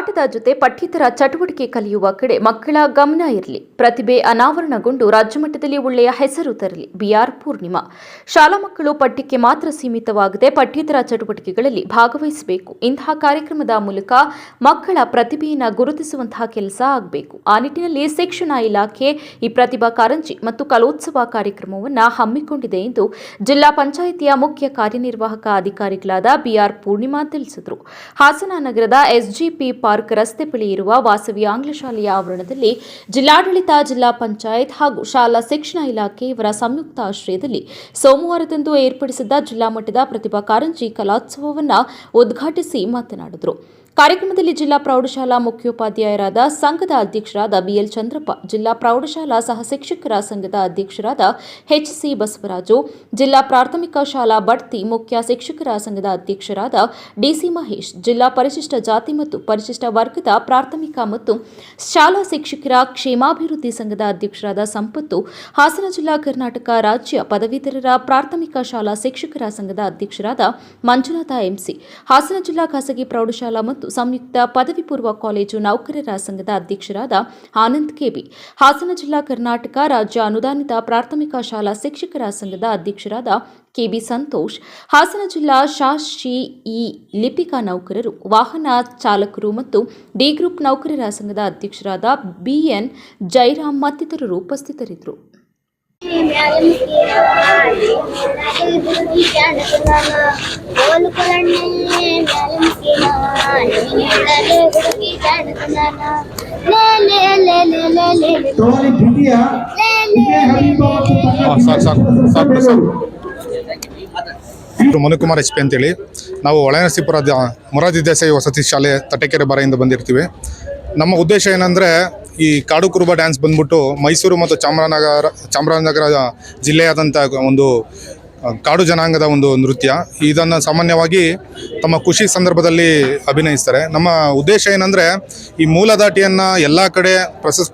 ಆಟದ ಜೊತೆ ಪಠ್ಯೇತರ ಚಟುವಟಿಕೆ ಕಲಿಯುವ ಕಡೆ ಮಕ್ಕಳ ಗಮನ ಇರಲಿ. ಪ್ರತಿಭೆ ಅನಾವರಣಗೊಂಡು ರಾಜ್ಯಮಟ್ಟದಲ್ಲಿ ಒಳ್ಳೆಯ ಹೆಸರು ತರಲಿ. ಬಿಆರ್ ಪೂರ್ಣಿಮಾ. ಶಾಲಾ ಮಕ್ಕಳು ಪಠ್ಯಕ್ಕೆ ಮಾತ್ರ ಸೀಮಿತವಾಗದೆ ಪಠ್ಯೇತರ ಚಟುವಟಿಕೆಗಳಲ್ಲಿ ಭಾಗವಹಿಸಬೇಕು. ಇಂತಹ ಕಾರ್ಯಕ್ರಮದ ಮೂಲಕ ಮಕ್ಕಳ ಪ್ರತಿಭೆಯನ್ನು ಗುರುತಿಸುವಂತಹ ಕೆಲಸ ಆಗಬೇಕು. ಆ ನಿಟ್ಟಿನಲ್ಲಿ ಶಿಕ್ಷಣ ಇಲಾಖೆ ಈ ಪ್ರತಿಭಾ ಕಾರಂಜಿ ಮತ್ತು ಕಲೋತ್ಸವ ಕಾರ್ಯಕ್ರಮವನ್ನು ಹಮ್ಮಿಕೊಂಡಿದೆ ಎಂದು ಜಿಲ್ಲಾ ಪಂಚಾಯಿತಿಯ ಮುಖ್ಯ ಕಾರ್ಯನಿರ್ವಾಹಕ ಅಧಿಕಾರಿಗಳಾದ ಬಿಆರ್ ಪೂರ್ಣಿಮಾ ತಿಳಿಸಿದರು. ಹಾಸನ ನಗರದ ಎಸ್ಜಿಪಿ ಪಾರ್ಕ್ ರಸ್ತೆ ಬಳಿ ಇರುವ ವಾಸವಿ ಆಂಗ್ಲ ಶಾಲೆಯ ಆವರಣದಲ್ಲಿ ಜಿಲ್ಲಾಡಳಿತ, ಜಿಲ್ಲಾ ಪಂಚಾಯತ್ ಹಾಗೂ ಶಾಲಾ ಶಿಕ್ಷಣ ಇಲಾಖೆ ಇವರ ಸಂಯುಕ್ತ ಆಶ್ರಯದಲ್ಲಿ ಸೋಮವಾರದಂದು ಏರ್ಪಡಿಸಿದ್ದ ಜಿಲ್ಲಾ ಮಟ್ಟದ ಪ್ರತಿಭಾ ಕಾರಂಜಿ ಕಲೋತ್ಸವವನ್ನು ಉದ್ಘಾಟಿಸಿ ಮಾತನಾಡಿದರು. ಕಾರ್ಯಕ್ರಮದಲ್ಲಿ ಜಿಲ್ಲಾ ಪ್ರೌಢಶಾಲಾ ಮುಖ್ಯೋಪಾಧ್ಯಾಯರಾದ ಸಂಘದ ಅಧ್ಯಕ್ಷರಾದ ಬಿಎಲ್ ಚಂದ್ರಪ್ಪ, ಜಿಲ್ಲಾ ಪ್ರೌಢಶಾಲಾ ಸಹ ಶಿಕ್ಷಕರ ಸಂಘದ ಅಧ್ಯಕ್ಷರಾದ ಎಚ್ಸಿ ಬಸವರಾಜು, ಜಿಲ್ಲಾ ಪ್ರಾಥಮಿಕ ಶಾಲಾ ಬಡ್ತಿ ಮುಖ್ಯ ಶಿಕ್ಷಕರ ಸಂಘದ ಅಧ್ಯಕ್ಷರಾದ ಡಿಸಿ ಮಹೇಶ್, ಜಿಲ್ಲಾ ಪರಿಶಿಷ್ಟ ಜಾತಿ ಮತ್ತು ಪರಿಶಿಷ್ಟ ವರ್ಗದ ಪ್ರಾಥಮಿಕ ಮತ್ತು ಶಾಲಾ ಶಿಕ್ಷಕರ ಕ್ಷೇಮಾಭಿವೃದ್ಧಿ ಸಂಘದ ಅಧ್ಯಕ್ಷರಾದ ಸಂಪತ್ತು, ಹಾಸನ ಜಿಲ್ಲಾ ಕರ್ನಾಟಕ ರಾಜ್ಯ ಪದವೀಧರರ ಪ್ರಾಥಮಿಕ ಶಾಲಾ ಶಿಕ್ಷಕರ ಸಂಘದ ಅಧ್ಯಕ್ಷರಾದ ಮಂಜುನಾಥ ಎಂಸಿ, ಹಾಸನ ಜಿಲ್ಲಾ ಖಾಸಗಿ ಪ್ರೌಢಶಾಲಾ ಸಂಯುಕ್ತ ಪದವಿ ಪೂರ್ವ ಕಾಲೇಜು ನೌಕರರ ಸಂಘದ ಅಧ್ಯಕ್ಷರಾದ ಆನಂದ್ ಕೆಬಿ, ಹಾಸನ ಜಿಲ್ಲಾ ಕರ್ನಾಟಕ ರಾಜ್ಯ ಅನುದಾನಿತ ಪ್ರಾಥಮಿಕ ಶಾಲಾ ಶಿಕ್ಷಕರ ಸಂಘದ ಅಧ್ಯಕ್ಷರಾದ ಕೆಬಿ ಸಂತೋಷ್, ಹಾಸನ ಜಿಲ್ಲಾ ಶಾಶಿ ಇ ಲಿಪಿಕಾ ನೌಕರರು, ವಾಹನ ಚಾಲಕರು ಮತ್ತು ಡಿ ಗ್ರೂಪ್ ನೌಕರರ ಸಂಘದ ಅಧ್ಯಕ್ಷರಾದ ಬಿಎನ್ ಜೈರಾಮ್ ಮತ್ತಿತರರು ಉಪಸ್ಥಿತರಿದ್ದರು. ತೋರಿ ದ್ವಿತೀಯ ವಿಜಯ ಹಬೀಬ ಮತ್ತು ಹಾ, ಸಾಕು ಸಾಕು ಸಾಕು ಸಾಕು ಇವರು ಮನುಕುಮಾರ್ ಎಚ್ ಪಿ ಅಂತೇಳಿ ನಾವು ಒಳನರಸೀಪುರ ದ- ಮೊರಾರ್ಜಿ ದೇಸಾಯಿ ವಸತಿ ಶಾಲೆ ತಟಕೆರೆ ಬರೆಯಿಂದ ಬಂದಿರ್ತೀವಿ. ನಮ್ಮ ಉದ್ದೇಶ ಏನಂದರೆ ಈ ಕಾಡು ಕುರುಬ ಡ್ಯಾನ್ಸ್ ಬಂದ್ಬಿಟ್ಟು ಮೈಸೂರು ಮತ್ತು ಚಾಮರಾಜನಗರ ಚಾಮರಾಜನಗರ ಜಿಲ್ಲೆಯಾದಂಥ ಒಂದು ಕಾಡು ಜನಾಂಗದ ಒಂದು ನೃತ್ಯ. ಇದನ್ನು ಸಾಮಾನ್ಯವಾಗಿ ತಮ್ಮ ಖುಷಿ ಸಂದರ್ಭದಲ್ಲಿ ಅಭಿನಯಿಸ್ತಾರೆ. ನಮ್ಮ ಉದ್ದೇಶ ಏನಂದರೆ, ಈ ಮೂಲದಾಟಿಯನ್ನು ಎಲ್ಲ ಕಡೆ ಪ್ರಸಸ್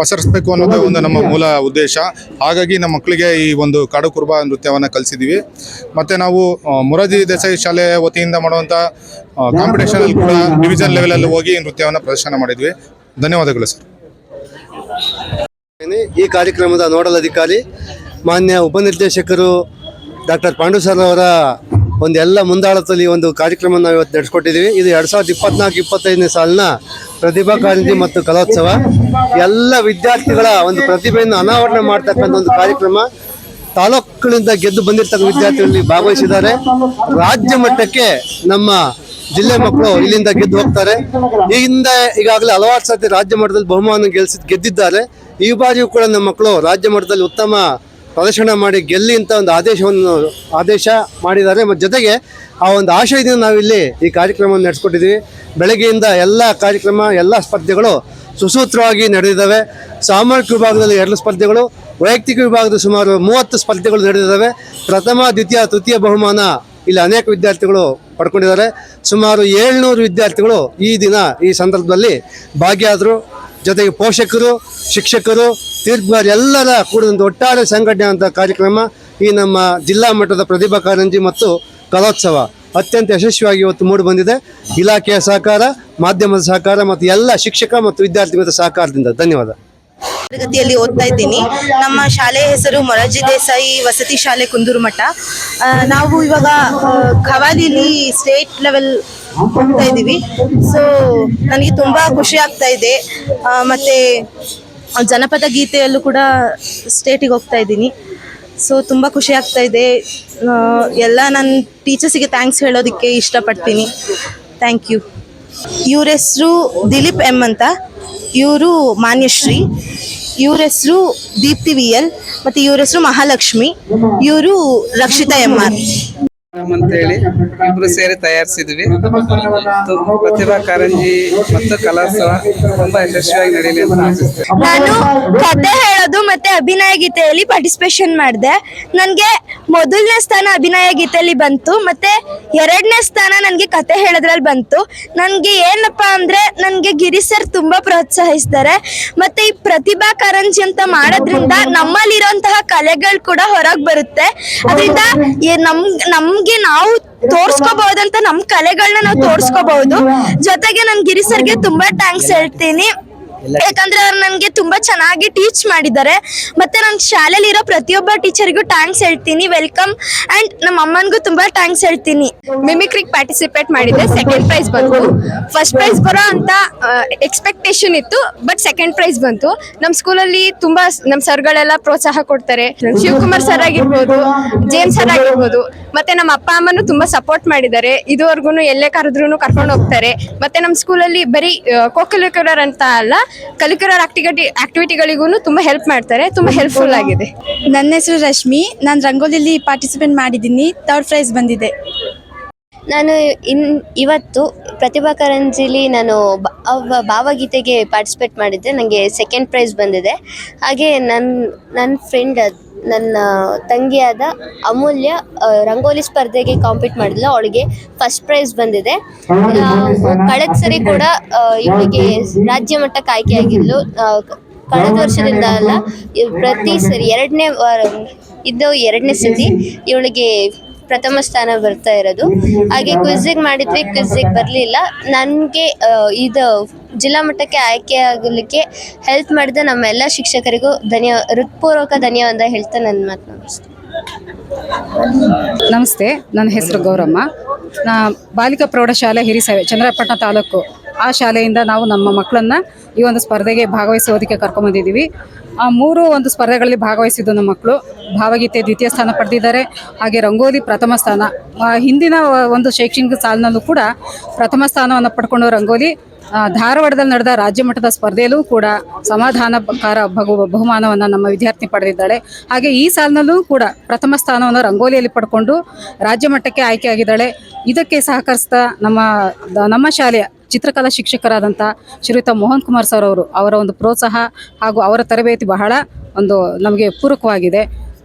ಪಸರಿಸಬೇಕು ಅನ್ನೋದು ಒಂದು ನಮ್ಮ ಮೂಲ ಉದ್ದೇಶ. ಹಾಗಾಗಿ ನಮ್ಮ ಮಕ್ಕಳಿಗೆ ಈ ಒಂದು ಕಾಡು ಕುರುಬ ನೃತ್ಯವನ್ನು ಕಲಿಸಿದ್ದೀವಿ ಮತ್ತು ನಾವು ಮುರಾದಿ ದೇಸಾಯಿ ಶಾಲೆ ವತಿಯಿಂದ ಮಾಡುವಂಥ ಕಾಂಪಿಟೇಷನಲ್ಲಿ ಕೂಡ ಡಿವಿಷನ್ ಲೆವೆಲಲ್ಲಿ ಹೋಗಿ ನೃತ್ಯವನ್ನು ಪ್ರದರ್ಶನ ಮಾಡಿದ್ವಿ. ಧನ್ಯವಾದಗಳು ಸರ್. ಈ ಕಾರ್ಯಕ್ರಮದ ನೋಡಲ್ ಅಧಿಕಾರಿ, ಮಾನ್ಯ ಉಪನಿರ್ದೇಶಕರು ಡಾಕ್ಟರ್ ಪಾಂಡು ಸರ್ ಅವರ ಒಂದು ಎಲ್ಲ ಮುಂದಾಳತ್ವದಲ್ಲಿ ಒಂದು ಕಾರ್ಯಕ್ರಮ ನಾವು ಇವತ್ತು ನಡೆಸ್ಕೊಟ್ಟಿದ್ದೀವಿ. ಇದು ಎರಡು ಸಾವಿರದ ಇಪ್ಪತ್ನಾಲ್ಕು, ಇಪ್ಪತ್ತೈದನೇ ಸಾಲಿನ ಪ್ರತಿಭಾ ಕಾರಂಜಿ ಮತ್ತು ಕಲೋತ್ಸವ. ಎಲ್ಲ ವಿದ್ಯಾರ್ಥಿಗಳ ಒಂದು ಪ್ರತಿಭೆಯನ್ನು ಅನಾವರಣ ಮಾಡ್ತಕ್ಕಂಥ ಒಂದು ಕಾರ್ಯಕ್ರಮ ತಾಲೂಕುಗಳಿಂದ ಗೆದ್ದು ಬಂದಿರ್ತಕ್ಕಂಥ ವಿದ್ಯಾರ್ಥಿಗಳಲ್ಲಿ ಭಾಗವಹಿಸಿದ್ದಾರೆ. ರಾಜ್ಯ ಮಟ್ಟಕ್ಕೆ ನಮ್ಮ ಜಿಲ್ಲೆ ಮಕ್ಕಳು ಇಲ್ಲಿಂದ ಗೆದ್ದು ಹೋಗ್ತಾರೆ. ಈ ಹಿಂದೆ ಈಗಾಗಲೇ ಹಲವಾರು ಸರ್ತಿ ರಾಜ್ಯ ಮಟ್ಟದಲ್ಲಿ ಬಹುಮಾನ ಗೆಲ್ಸಿ ಗೆದ್ದಿದ್ದಾರೆ. ಈ ಬಾರಿಯೂ ಕೂಡ ನಮ್ಮ ಮಕ್ಕಳು ರಾಜ್ಯ ಮಟ್ಟದಲ್ಲಿ ಉತ್ತಮ ಪ್ರದರ್ಶನ ಮಾಡಿ ಗೆಲ್ಲಿ ಅಂತ ಒಂದು ಆದೇಶವನ್ನು ಆದೇಶ ಮಾಡಿದ್ದಾರೆ. ಮತ್ತು ಜೊತೆಗೆ ಆ ಒಂದು ಆಶಯದಿಂದ ನಾವಿಲ್ಲಿ ಈ ಕಾರ್ಯಕ್ರಮವನ್ನು ನಡೆಸ್ಕೊಟ್ಟಿದ್ದೀವಿ. ಬೆಳಗ್ಗೆಯಿಂದ ಎಲ್ಲ ಕಾರ್ಯಕ್ರಮ, ಎಲ್ಲ ಸ್ಪರ್ಧೆಗಳು ಸುಸೂತ್ರವಾಗಿ ನಡೆದಿದ್ದಾವೆ. ಸಾಮೂಹಿಕ ವಿಭಾಗದಲ್ಲಿ ಎರಡು ಸ್ಪರ್ಧೆಗಳು, ವೈಯಕ್ತಿಕ ವಿಭಾಗದ ಸುಮಾರು ಮೂವತ್ತು ಸ್ಪರ್ಧೆಗಳು ನಡೆದಿದ್ದಾವೆ. ಪ್ರಥಮ, ದ್ವಿತೀಯ, ತೃತೀಯ ಬಹುಮಾನ ಇಲ್ಲಿ ಅನೇಕ ವಿದ್ಯಾರ್ಥಿಗಳು ಪಡ್ಕೊಂಡಿದ್ದಾರೆ. ಸುಮಾರು ಏಳ್ನೂರು ವಿದ್ಯಾರ್ಥಿಗಳು ಈ ದಿನ ಈ ಸಂದರ್ಭದಲ್ಲಿ ಭಾಗಿಯಾದರು. ಜೊತೆಗೆ ಪೋಷಕರು, ಶಿಕ್ಷಕರು ತೀರ್ಪುಗಾರ ಎಲ್ಲರ ಕೂಡಿದ ಒಟ್ಟಾರೆ ಸಂಘಟನೆ ಅಂತ ಕಾರ್ಯಕ್ರಮ ಈ ನಮ್ಮ ಜಿಲ್ಲಾ ಮಟ್ಟದ ಪ್ರತಿಭಾ ಕಾರಂಜಿ ಮತ್ತು ಕಲೋತ್ಸವ ಅತ್ಯಂತ ಯಶಸ್ವಿಯಾಗಿ ಇವತ್ತು ಮೂಡಿ ಬಂದಿದೆ. ಇಲಾಖೆಯ ಸಹಕಾರ, ಮಾಧ್ಯಮದ ಸಹಕಾರ ಮತ್ತು ಎಲ್ಲ ಶಿಕ್ಷಕ ಮತ್ತು ವಿದ್ಯಾರ್ಥಿಗಳ ಸಹಕಾರದಿಂದ. ಧನ್ಯವಾದ. ತರಗತಿಯಲ್ಲಿ ಓದ್ತಾ ಇದ್ದೀನಿ. ನಮ್ಮ ಶಾಲೆ ಹೆಸರು ಮೊರಾರ್ಜಿ ದೇಸಾಯಿ ವಸತಿ ಶಾಲೆ ಕುಂದೂರು ಮಠ ನಾವು ಇವಾಗ ಖವಾಲಿಲಿ ಸ್ಟೇಟ್ ಲೆವೆಲ್ ಹೋಗ್ತಾ ಇದ್ದೀವಿ. ಸೊ ನನಗೆ ತುಂಬ ಖುಷಿ ಆಗ್ತಾ ಇದೆ. ಮತ್ತೆ ಜನಪದ ಗೀತೆಯಲ್ಲೂ ಕೂಡ ಸ್ಟೇಟಿಗೆ ಹೋಗ್ತಾ ಇದ್ದೀನಿ. ಸೊ ತುಂಬ ಖುಷಿ ಆಗ್ತಾ ಇದೆ. ಎಲ್ಲ ನನ್ನ ಟೀಚರ್ಸಿಗೆ ಥ್ಯಾಂಕ್ಸ್ ಹೇಳೋದಕ್ಕೆ ಇಷ್ಟಪಡ್ತೀನಿ. ಥ್ಯಾಂಕ್ ಯು ಇವ್ರ ಹೆಸರು ದಿಲೀಪ್ ಎಂ ಅಂತ. ಇವರು ಮಾನ್ಯಶ್ರೀ. ಇವ್ರ ಹೆಸರು ದೀಪ್ತಿ ವಿ ಎಲ್ ಮತ್ತು ಇವ್ರ ಹೆಸರು ಮಹಾಲಕ್ಷ್ಮಿ. ಇವರು ರಕ್ಷಿತಾ ಎಂ ಆರ್. ಅಂತೇಳಿ ಇಬ್ರು ಸೇರಿ ತಯಾರಿಸಿದ್ವಿ. ಪ್ರತಿಭಾ ಕಾರಂಜಿ ಮತ್ತು ಕಲೋತ್ಸವ ತುಂಬಾ ಯಶಸ್ವಿಯಾಗಿ ನಡೀಲಿ ಅಂತ ನಾನು ಕತೆ ಹೇಳೋದು ಮತ್ತೆ ಅಭಿನಯ ಗೀತೆಯಲ್ಲಿ ಪಾರ್ಟಿಸಿಪೇಷನ್ ಮಾಡಿದೆ. ನನಗೆ ಮೊದಲನೇ ಸ್ಥಾನ ಅಭಿನಯ ಗೀತೆಯಲ್ಲಿ ಬಂತು, ಮತ್ತೆ ಎರಡನೇ ಸ್ಥಾನ ನನಗೆ ಕತೆ ಹೇಳೋದ್ರಲ್ಲಿ ಬಂತು. ನನಗೆ ಏನಪ್ಪ ಅಂದ್ರೆ ನನಗೆ ಗಿರಿ ಸರ್ ತುಂಬಾ ಪ್ರೋತ್ಸಾಹಿಸ್ತಾರೆ. ಮತ್ತೆ ಈ ಪ್ರತಿಭಾ ಕಾರಂಜಿ ಅಂತ ಮಾಡೋದ್ರಿಂದ ನಮ್ಮಲ್ಲಿರುವಂತಹ ಕಲೆಗಳು ಕೂಡ ಹೊರಗೆ ಬರುತ್ತೆ. ಅದರಿಂದ ನಮ್ ನಮ್ಗೆ ನಮ್ಗೆ ನಾವು ತೋರ್ಸ್ಕೋಬಹುದಂತ ನಮ್ ಕಲೆಗಳನ್ನ ನಾವು ತೋರ್ಸ್ಕೋಬಹುದು. ಜೊತೆಗೆ ನನ್ ಗಿರಿ ಸರ್ಗೆ ತುಂಬಾ ಥ್ಯಾಂಕ್ಸ್ ಹೇಳ್ತೀನಿ. ಯಾಕಂದ್ರೆ ಅವ್ರು ನನ್ಗೆ ತುಂಬಾ ಚೆನ್ನಾಗಿ ಟೀಚ್ ಮಾಡಿದ್ದಾರೆ. ಮತ್ತೆ ನನ್ನ ಶಾಲೆಯಲ್ಲಿ ಇರೋ ಪ್ರತಿಯೊಬ್ಬ ಟೀಚರ್ಗೂ ಥ್ಯಾಂಕ್ಸ್ ಹೇಳ್ತೀನಿ. ವೆಲ್ಕಮ್ ಅಂಡ್ ನಮ್ಮ ಅಮ್ಮನಿಗೂ ತುಂಬಾ ಥ್ಯಾಂಕ್ಸ್ ಹೇಳ್ತೀನಿ. ಮಿಮಿಕ್ರಿಗೆ ಪಾರ್ಟಿಸಿಪೇಟ್ ಮಾಡಿದ್ದೆ ಸೆಕೆಂಡ್ ಪ್ರೈಸ್ ಬಂತು. ಫಸ್ಟ್ ಪ್ರೈಸ್ ಬರೋ ಅಂತ ಎಕ್ಸ್ಪೆಕ್ಟೇಷನ್ ಇತ್ತು ಬಟ್ ಸೆಕೆಂಡ್ ಪ್ರೈಸ್ ಬಂತು. ನಮ್ಮ ಸ್ಕೂಲಲ್ಲಿ ತುಂಬಾ ನಮ್ಮ ಸರ್ಗಳೆಲ್ಲ ಪ್ರೋತ್ಸಾಹ ಕೊಡ್ತಾರೆ. ಶಿವಕುಮಾರ್ ಸರ್ ಆಗಿರ್ಬೋದು ಜೇಮ್ಸ್ ಸರ್ ಆಗಿರ್ಬೋದು, ಮತ್ತೆ ನಮ್ಮ ಅಪ್ಪ ಅಮ್ಮನು ತುಂಬಾ ಸಪೋರ್ಟ್ ಮಾಡಿದ್ದಾರೆ. ಇದುವರೆಗೂ ಎಲ್ಲೇ ಕರೆದ್ರು ಕರ್ಕೊಂಡು ಹೋಗ್ತಾರೆ. ಮತ್ತೆ ನಮ್ಮ ಸ್ಕೂಲಲ್ಲಿ ಬರೀ ಕೋಕುಲಿಕ್ಯುಲರ್ ಅಂತ ಅಲ್ಲ ಕಲಿಕ್ಯುಲರ್ ಆಕ್ಟಿವಿಟಿ ಆಕ್ಟಿವಿಟಿಗಳಿಗೂ ತುಂಬ ಹೆಲ್ಪ್ ಮಾಡ್ತಾರೆ ತುಂಬ ಹೆಲ್ಪ್ಫುಲ್ ಆಗಿದೆ. ನನ್ನ ಹೆಸರು ರಶ್ಮಿ ನಾನು ರಂಗೋಲಿಲಿ ಪಾರ್ಟಿಸಿಪೇಟ್ ಮಾಡಿದ್ದೀನಿ ಥರ್ಡ್ ಪ್ರೈಸ್ ಬಂದಿದೆ. ನಾನು ಇನ್ ಇವತ್ತು ಪ್ರತಿಭಾ ಕಾರಂಜಿಲಿ ನಾನು ಅವ ಭಾವಗೀತೆಗೆ ಪಾರ್ಟಿಸಿಪೇಟ್ ಮಾಡಿದ್ದೆ ನನಗೆ ಸೆಕೆಂಡ್ ಪ್ರೈಸ್ ಬಂದಿದೆ. ಹಾಗೆ ನನ್ನ ನನ್ನ ಫ್ರೆಂಡ್ ನನ್ನ ತಂಗಿಯಾದ ಅಮೂಲ್ಯ ರಂಗೋಲಿ ಸ್ಪರ್ಧೆಗೆ ಕಾಂಪೀಟ್ ಮಾಡಿದ್ಲು. ಅವಳಿಗೆ ಫಸ್ಟ್ ಪ್ರೈಸ್ ಬಂದಿದೆ. ಕಳೆದ ಸರಿ ಕೂಡ ಇವಳಿಗೆ ರಾಜ್ಯ ಮಟ್ಟಕ್ಕೆ ಆಯ್ಕೆಯಾಗಿದ್ಲು ಆಗಿದ್ಲು ಕಳೆದ ವರ್ಷದಿಂದ ಅಲ್ಲ ಪ್ರತಿ ಸರಿ, ಎರಡನೇ ಇದು ಎರಡನೇ ಸತಿ ಇವಳಿಗೆ ಪ್ರಥಮ ಸ್ಥಾನ ಬರ್ತಾ ಇರೋದು. ಹಾಗೆ ಕ್ವಿಝಿಗೆ ಮಾಡಿದ್ವಿ ಕ್ವಿಝಿಗೆ ಬರಲಿಲ್ಲ. ನನಗೆ ಇದು ಜಿಲ್ಲಾ ಮಟ್ಟಕ್ಕೆ ಆಯ್ಕೆ ಆಗಲಿಕ್ಕೆ ಹೆಲ್ಪ್ ಮಾಡಿದ ನಮ್ಮ ಎಲ್ಲ ಶಿಕ್ಷಕರಿಗೂ ಧನ್ಯ, ಹೃತ್ಪೂರ್ವಕ ಧನ್ಯವಾದ ಹೇಳ್ತಾ ನನ್ನ ಮಾತು ನಮಸ್ತೆ ನಮಸ್ತೆ, ನನ್ನ ಹೆಸರು ಗೌರಮ್ಮ. ನಾ, ಬಾಲಿಕಾ ಪ್ರೌಢಶಾಲೆ ಹಿರಿಸೇವೆ, ಚಂದ್ರಪಟ್ಟಣ ತಾಲೂಕು. ಆ ಶಾಲೆಯಿಂದ ನಾವು ನಮ್ಮ ಮಕ್ಕಳನ್ನ ಈ ಒಂದು ಸ್ಪರ್ಧೆಗೆ ಭಾಗವಹಿಸೋದಕ್ಕೆ ಕರ್ಕೊಂಬಂದಿದ್ದೀವಿ. ಆ ಮೂರು ಒಂದು ಸ್ಪರ್ಧೆಗಳಲ್ಲಿ ಭಾಗವಹಿಸಿದ್ದು ನಮ್ಮ ಮಕ್ಕಳು. ಭಾವಗೀತೆ ದ್ವಿತೀಯ ಸ್ಥಾನ ಪಡೆದಿದ್ದಾರೆ. ಹಾಗೆ ರಂಗೋಲಿ ಪ್ರಥಮ ಸ್ಥಾನ. ಹಿಂದಿನ ಒಂದು ಶೈಕ್ಷಣಿಕ ಸಾಲಿನಲ್ಲೂ ಕೂಡ ಪ್ರಥಮ ಸ್ಥಾನವನ್ನು ಪಡ್ಕೊಂಡು ರಂಗೋಲಿ. ಧಾರವಾಡದಲ್ಲಿ ನಡೆದ ರಾಜ್ಯ ಮಟ್ಟದ ಸ್ಪರ್ಧೆಯಲ್ಲೂ ಕೂಡ ಸಮಾಧಾನಕಾರ ಬಹು, ಬಹುಮಾನವನ್ನು ನಮ್ಮ ವಿದ್ಯಾರ್ಥಿ ಪಡೆದಿದ್ದಾಳೆ. ಹಾಗೆ ಈ ಸಾಲಿನಲ್ಲೂ ಕೂಡ ಪ್ರಥಮ ಸ್ಥಾನವನ್ನು ರಂಗೋಲಿಯಲ್ಲಿ ಪಡ್ಕೊಂಡು ರಾಜ್ಯ ಮಟ್ಟಕ್ಕೆ ಆಯ್ಕೆಯಾಗಿದ್ದಾಳೆ. ಇದಕ್ಕೆ ಸಹಕರಿಸ್ತಾ ನಮ್ಮ ನಮ್ಮ ಶಾಲೆಯ ಚಿತ್ರಕಲಾ ಶಿಕ್ಷಕರಾದಂಥ ಶ್ರೀಯುತ ಮೋಹನ್ ಕುಮಾರ್ ಸರ್ ಅವರು ಅವರ ಒಂದು ಪ್ರೋತ್ಸಾಹ ಹಾಗೂ ಅವರ ತರಬೇತಿ ಬಹಳ ಒಂದು ನಮಗೆ ಪೂರಕವಾಗಿದೆ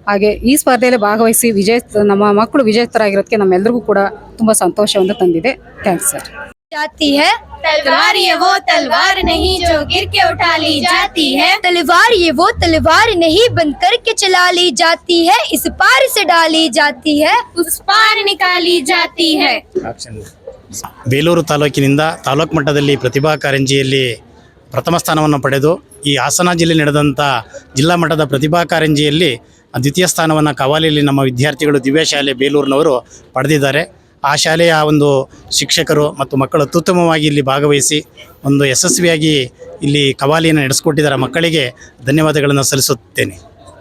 ಹಾಗೆ ಈ ಸ್ಪರ್ಧೆಯಲ್ಲಿ ಭಾಗವಹಿಸಿ ವಿಜಯ ನಮ್ಮ ಮಕ್ಕಳು ವಿಜೇತರಾಗಿರೋದಕ್ಕೆ ನಮ್ಮೆಲ್ಲರಿಗೂ ಕೂಡ ತುಂಬ ಸಂತೋಷವನ್ನು ತಂದಿದೆ ಥ್ಯಾಂಕ್ಸ್ ಸರ್ जाती है तलवार ये वो तलवार नहीं जो गिर के उठा ली जाती है तलवार ये वो तलवार नहीं बंद करके चला ली जाती है इस पार से डाली जाती है उस पार निकाली जाती है ಬೇಲೂರು ತಾಲೂಕಿನಿಂದ ತಾಲೂಕು ಮಟ್ಟದಲ್ಲಿ ಪ್ರತಿಭಾ ಕಾರಂಜಿಯಲ್ಲಿ ಪ್ರಥಮ ಸ್ಥಾನವನ್ನು ಪಡೆದು ಈ ಹಾಸನ ಜಿಲ್ಲೆ ನಡೆದಂಥ ಜಿಲ್ಲಾ ಮಟ್ಟದ ಪ್ರತಿಭಾ ಕಾರಂಜಿಯಲ್ಲಿ ದ್ವಿತೀಯ ಸ್ಥಾನವನ್ನು ಕವಾಲಿಯಲ್ಲಿ ನಮ್ಮ ವಿದ್ಯಾರ್ಥಿಗಳು ದಿವ್ಯ ಶಾಲೆ ಬೇಲೂರಿನವರು ಪಡೆದಿದ್ದಾರೆ. ಆ ಶಾಲೆಯ ಒಂದು ಶಿಕ್ಷಕರು ಮತ್ತು ಮಕ್ಕಳು ಅತ್ಯುತ್ತಮವಾಗಿ ಇಲ್ಲಿ ಭಾಗವಹಿಸಿ ಒಂದು ಯಶಸ್ವಿಯಾಗಿ ಇಲ್ಲಿ ಕವಾಲಿಯನ್ನು ನಡೆಸಿಕೊಟ್ಟಿದ್ದಾರೆ. ಮಕ್ಕಳಿಗೆ ಧನ್ಯವಾದಗಳನ್ನು ಸಲ್ಲಿಸುತ್ತೇನೆ.